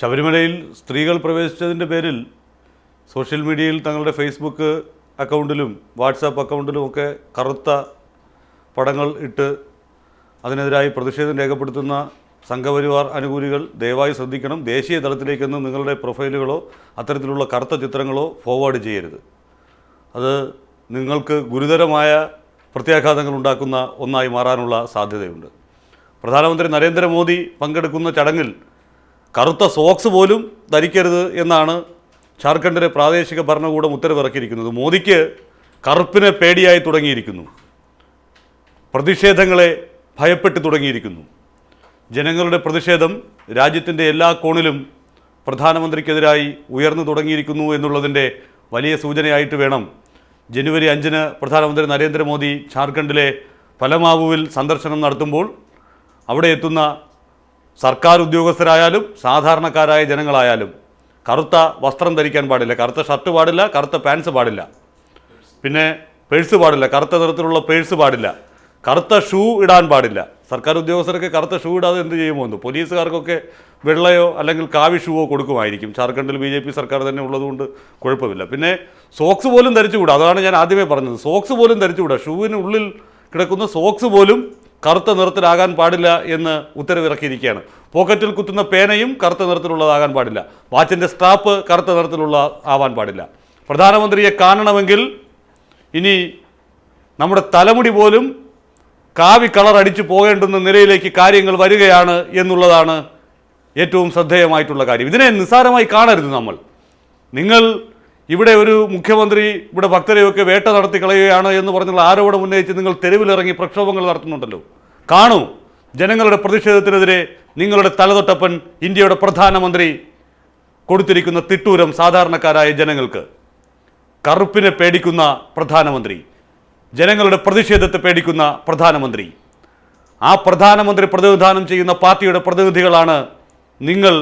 ശബരിമലയിൽ സ്ത്രീകൾ പ്രവേശിച്ചതിന്റെ പേരിൽ സോഷ്യൽ മീഡിയയിൽ തങ്ങളുടെ ഫേസ്ബുക്ക് അക്കൗണ്ടിലും വാട്സാപ്പ് അക്കൗണ്ടിലും ഒക്കെ കറുത്ത പടങ്ങൾ ഇട്ട് അതിനെതിരായി പ്രതിഷേധം രേഖപ്പെടുത്തുന്ന സംഘപരിവാർ അനുകൂലികൾ ദയവായി ശ്രദ്ധിക്കണം. ദേശീയ തലത്തിലേക്കൊന്നും നിങ്ങളുടെ പ്രൊഫൈലുകളോ അത്തരത്തിലുള്ള കറുത്ത ചിത്രങ്ങളോ ഫോർവേഡ് ചെയ്യരുത്. അത് നിങ്ങൾക്ക് ഗുരുതരമായ പ്രത്യാഘാതങ്ങൾ ഉണ്ടാക്കുന്ന ഒന്നായി മാറാനുള്ള സാധ്യതയുണ്ട്. പ്രധാനമന്ത്രി നരേന്ദ്രമോദി പങ്കെടുക്കുന്ന ചടങ്ങിൽ കറുത്ത സോക്സ് പോലും ധരിക്കരുത് എന്നാണ് ജാർഖണ്ഡിലെ പ്രാദേശിക ഭരണകൂടം ഉത്തരവിറക്കിയിരിക്കുന്നത്. മോദിക്ക് കറുപ്പിനെ പേടിയായി തുടങ്ങിയിരിക്കുന്നു. പ്രതിഷേധങ്ങളെ ഭയപ്പെട്ടു തുടങ്ങിയിരിക്കുന്നു. ജനങ്ങളുടെ പ്രതിഷേധം രാജ്യത്തിന്റെ എല്ലാ കോണിലും പ്രധാനമന്ത്രിക്കെതിരായി ഉയർന്നു തുടങ്ങിയിരിക്കുന്നു എന്നുള്ളതിന്റെ വലിയ സൂചനയായിട്ട് വേണം. ജനുവരി അഞ്ചിന് പ്രധാനമന്ത്രി നരേന്ദ്രമോദി ജാർഖണ്ഡിലെ പലമാവുവിൽ സന്ദർശനം നടത്തുമ്പോൾ അവിടെ എത്തുന്ന സർക്കാർ ഉദ്യോഗസ്ഥരായാലും സാധാരണക്കാരായ ജനങ്ങളായാലും കറുത്ത വസ്ത്രം ധരിക്കാൻ പാടില്ല കറുത്ത ഷർട്ട് പാടില്ല കറുത്ത പാൻസ് പാടില്ല. പിന്നെ പേഴ്സ് പാടില്ല കറുത്ത നിറത്തിലുള്ള പേഴ്സ് പാടില്ല. കറുത്ത ഷൂ ഇടാൻ പാടില്ല. സർക്കാർ ഉദ്യോഗസ്ഥർക്ക് കറുത്ത ഷൂ ഇടാതെ എന്ത് ചെയ്യുമോ പോലീസുകാർക്കൊക്കെ വെള്ളയോ അല്ലെങ്കിൽ കാവി ഷൂവോ കൊടുക്കുമായിരിക്കും. ജാർഖണ്ഡിൽ ബി ജെ പി സർക്കാർ തന്നെ ഉള്ളതുകൊണ്ട് കുഴപ്പമില്ല. പിന്നെ സോക്സ് പോലും ധരിച്ചുകൂടാ? അതാണ് ഞാൻ ആദ്യമേ പറഞ്ഞത്. സോക്സ് പോലും ധരിച്ചുകൂടാ? ഷൂവിന് ഉള്ളിൽ കിടക്കുന്ന സോക്സ് പോലും കറുത്ത നിറത്തിലാകാൻ പാടില്ല എന്ന് ഉത്തരവിറക്കിയിരിക്കുകയാണ്. പോക്കറ്റിൽ കുത്തുന്ന പേനയും കറുത്ത നിറത്തിലുള്ളതാകാൻ പാടില്ല. വാച്ചിന്റെ സ്ട്രാപ്പ് കറുത്ത നിറത്തിലുള്ള ആവാൻ പാടില്ല. പ്രധാനമന്ത്രിയെ കാണണമെങ്കിൽ ഇനി നമ്മുടെ തലമുടി പോലും കാവി കളർ അടിച്ചു പോകേണ്ടുന്ന നിലയിലേക്ക് കാര്യങ്ങൾ വരികയാണ് എന്നുള്ളതാണ് ഏറ്റവും ശ്രദ്ധേയമായിട്ടുള്ള കാര്യം. ഇതിനെ നിസ്സാരമായി കാണരുത് നമ്മൾ. നിങ്ങൾ ഇവിടെ ഒരു മുഖ്യമന്ത്രി ഇവിടെ ഭക്തരെയൊക്കെ വേട്ട നടത്തി കളയുകയാണ് എന്ന് പറഞ്ഞുള്ള ആരോപണം ഉന്നയിച്ച് നിങ്ങൾ തെരുവിലിറങ്ങി പ്രക്ഷോഭങ്ങൾ നടത്തുന്നുണ്ടല്ലോ. കാണൂ ജനങ്ങളുടെ പ്രതിഷേധത്തിനെതിരെ നിങ്ങളുടെ തലതൊട്ടപ്പൻ ഇന്ത്യയുടെ പ്രധാനമന്ത്രി കൊടുത്തിരിക്കുന്ന തിട്ടൂരം സാധാരണക്കാരായ ജനങ്ങൾക്ക് കറുപ്പിനെ പേടിക്കുന്ന പ്രധാനമന്ത്രി ജനങ്ങളുടെ പ്രതിഷേധത്തെ പേടിക്കുന്ന പ്രധാനമന്ത്രി. ആ പ്രധാനമന്ത്രി പ്രതിനിധാനം ചെയ്യുന്ന പാർട്ടിയുടെ പ്രതിനിധികളാണ് നിങ്ങൾ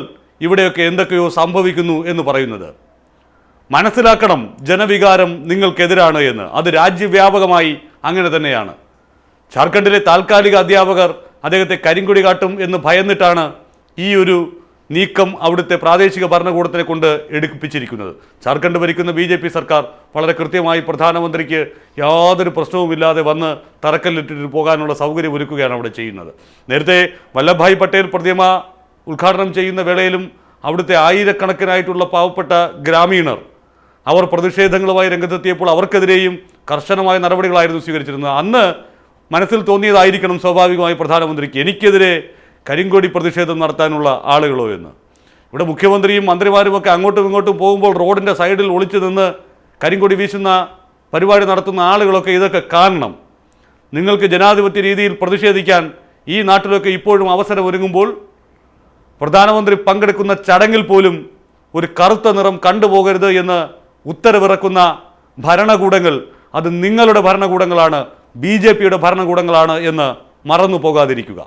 ഇവിടെയൊക്കെ എന്തൊക്കെയോ സംഭവിക്കുന്നു എന്ന് പറയുന്നത്. മനസ്സിലാക്കണം ജനവികാരം നിങ്ങൾക്കെതിരാണ് എന്ന്. അത് രാജ്യവ്യാപകമായി അങ്ങനെ തന്നെയാണ്. ജാർഖണ്ഡിലെ താൽക്കാലിക അധ്യാപകർ അദ്ദേഹത്തെ കരിങ്കുടി കാട്ടും എന്ന് ഭയന്നിട്ടാണ് ഈ ഒരു നീക്കം അവിടുത്തെ പ്രാദേശിക ഭരണകൂടത്തിനെ കൊണ്ട് എടുപ്പിച്ചിരിക്കുന്നത്. ജാർഖണ്ഡ് ഭരിക്കുന്ന ബി ജെ പി സർക്കാർ വളരെ കൃത്യമായി പ്രധാനമന്ത്രിക്ക് യാതൊരു പ്രശ്നവുമില്ലാതെ വന്ന് തറക്കല്ലിട്ടിട്ട് പോകാനുള്ള സൗകര്യം ഒരുക്കുകയാണ് അവിടെ ചെയ്യുന്നത്. നേരത്തെ വല്ലഭായ് പട്ടേൽ പ്രതിമ ഉദ്ഘാടനം ചെയ്യുന്ന വേളയിലും അവിടുത്തെ ആയിരക്കണക്കിനായിട്ടുള്ള പാവപ്പെട്ട ഗ്രാമീണർ അവർ പ്രതിഷേധങ്ങളുമായി രംഗത്തെത്തിയപ്പോൾ അവർക്കെതിരെയും കർശനമായ നടപടികളായിരുന്നു സ്വീകരിച്ചിരുന്നത്. അന്ന് മനസ്സിൽ തോന്നിയതായിരിക്കണം സ്വാഭാവികമായി പ്രധാനമന്ത്രിക്ക് എനിക്കെതിരെ കരിങ്കൊടി പ്രതിഷേധം നടത്താനുള്ള ആളുകളോ എന്ന്. ഇവിടെ മുഖ്യമന്ത്രിയും മന്ത്രിമാരുമൊക്കെ അങ്ങോട്ടും ഇങ്ങോട്ടും പോകുമ്പോൾ റോഡിന്റെ സൈഡിൽ ഒളിച്ചു നിന്ന് കരിങ്കൊടി വീശുന്ന പരിപാടി നടത്തുന്ന ആളുകളൊക്കെ ഇതൊക്കെ കാണണം. നിങ്ങൾക്ക് ജനാധിപത്യ രീതിയിൽ പ്രതിഷേധിക്കാൻ ഈ നാട്ടിലൊക്കെ ഇപ്പോഴും അവസരം ഒരുങ്ങുമ്പോൾ പ്രധാനമന്ത്രി പങ്കെടുക്കുന്ന ചടങ്ങിൽ പോലും ഒരു കറുത്ത നിറം കണ്ടുപോകരുത് എന്ന് ഉത്തരവിറക്കുന്ന ഭരണകൂടങ്ങൾ അത് നിങ്ങളുടെ ഭരണകൂടങ്ങളാണ്. ബി ജെ പിയുടെ ഭരണകൂടങ്ങളാണ് എന്ന് മറന്നു പോകാതിരിക്കുക